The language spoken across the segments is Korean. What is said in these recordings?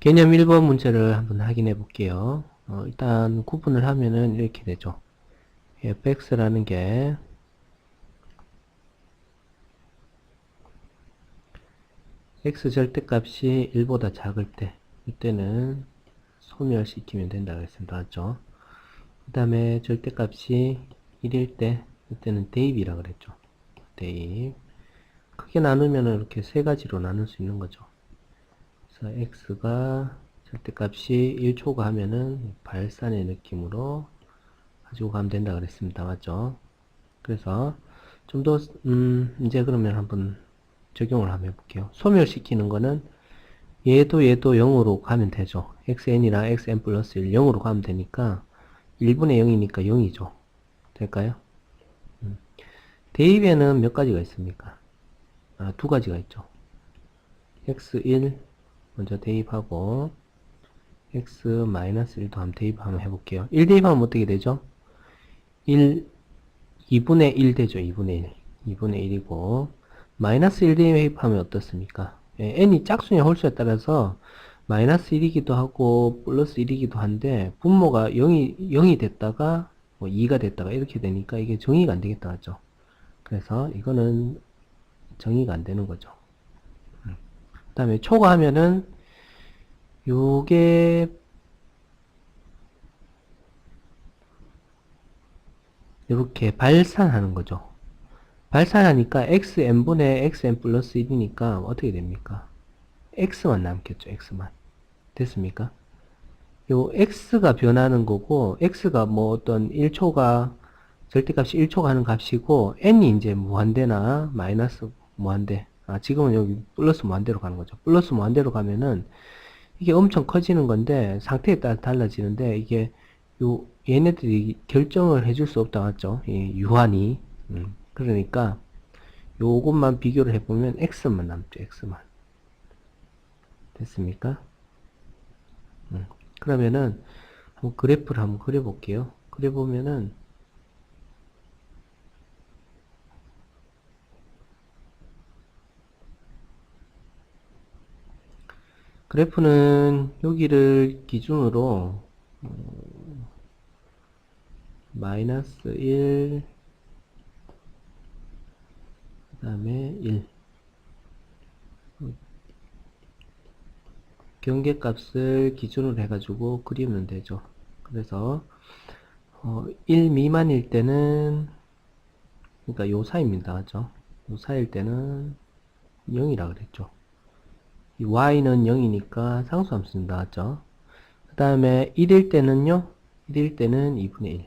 개념 1번 문제를 한번 확인해 볼게요. 어, 일단 구분을 하면은 이렇게 되죠. fx라는 게 x 절대값이 1보다 작을 때 이때는 소멸시키면 된다고 했습니다. 맞죠? 그 다음에 절대값이 1일 때 이때는 대입이라 그랬죠. 대입 크게 나누면 이렇게 세 가지로 나눌 수 있는 거죠. 그래서 x가 절대값이 1초가 하면은 발산의 느낌으로 가지고 가면 된다 그랬습니다. 맞죠? 그래서 좀 더, 음, 이제 그러면 한번 적용을 한번 해볼게요. 소멸시키는 거는 얘도 얘도 0으로 가면 되죠. xn이랑 xn 플러스 1 0으로 가면 되니까 1분의 0이니까 0이죠. 될까요? 음. 대입에는 몇 가지가 있습니까? 아, 두 가지가 있죠. x1 먼저 대입하고 x-1도 한번 대입 한번 해볼게요. 1 대입하면 어떻게 되죠? 1, 2분의 1 되죠. 2분의 1. 2분의 1이고 마이너스 1 대입하면 어떻습니까? 예, n이 짝수냐 홀수에 따라서 마이너스 1이기도 하고 플러스 1이기도 한데 분모가 0이, 0이 됐다가 뭐 2가 됐다가 이렇게 되니까 이게 정의가 안 되겠다 하죠. 그래서 이거는 정의가 안 되는 거죠. 그 다음에 초과하면은 요게 이렇게 발산하는 거죠. 발산하니까 xn분의 xn 플러스 1이니까 어떻게 됩니까? x만 남겠죠. x만. 됐습니까? 요 x가 변하는 거고 x가 뭐 어떤 1초가 절대값이 1초가 하는 값이고 n이 이제 무한대나 마이너스 무한대 아 지금은 여기 플러스 무한대로 가는 거죠. 플러스 무한대로 가면은 이게 엄청 커지는 건데 상태에 따라 달라지는데 이게 요 얘네들이 결정을 해줄 수 없다 맞죠? 이 유한이 음, 그러니까 요것만 비교를 해보면 x만 남죠 x만 됐습니까? 음, 그러면은 한번 그래프를 한번 그려볼게요 그려보면은 그래프는 여기를 기준으로 음, 마이너스 1, 그 다음에 1. 경계값을 기준으로 해가지고 그리면 되죠. 그래서, 어, 1 미만일 때는, 그러니까 요 사이입니다. 그죠? 요 사이일 때는 0이라 그랬죠. 이 y는 0이니까 상수함수 나왔죠. 그 다음에 1일 때는요, 1일 때는 2분의 1.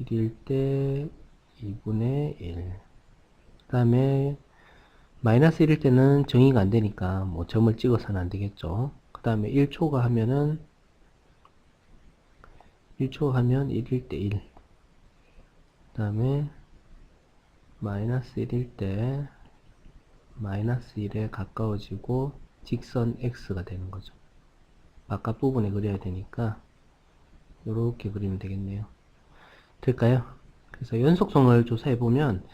1일 때 2분의 1. 그 다음에 마이너스 1일 때는 정의가 안 되니까 뭐 점을 찍어서는 안 되겠죠. 그 다음에 1초가 하면은 1초 하면 1일 때 1. 그 다음에 마이너스 1일 때 마이너스 1에 가까워지고 직선 x가 되는 거죠. 바깥 부분에 그려야 되니까 이렇게 그리면 되겠네요. 될까요? 그래서 연속성을 조사해 보면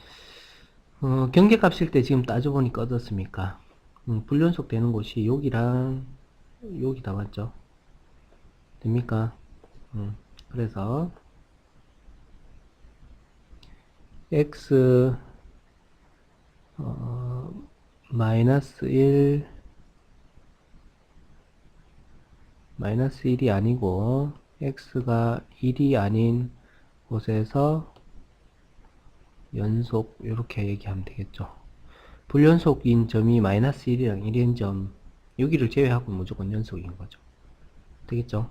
어, 경계값일 때 지금 따져보니까 어떻습니까? 음, 불연속 되는 곳이 여기랑 여기 다 맞죠? 됩니까? 음, 그래서 x 어, 마이너스 1 마이너스 1이 아니고 x가 1이 아닌 곳에서 연속 이렇게 얘기하면 되겠죠. 불연속인 점이 마이너스 1이랑 1인 점 여기를 제외하고 무조건 연속인 거죠. 되겠죠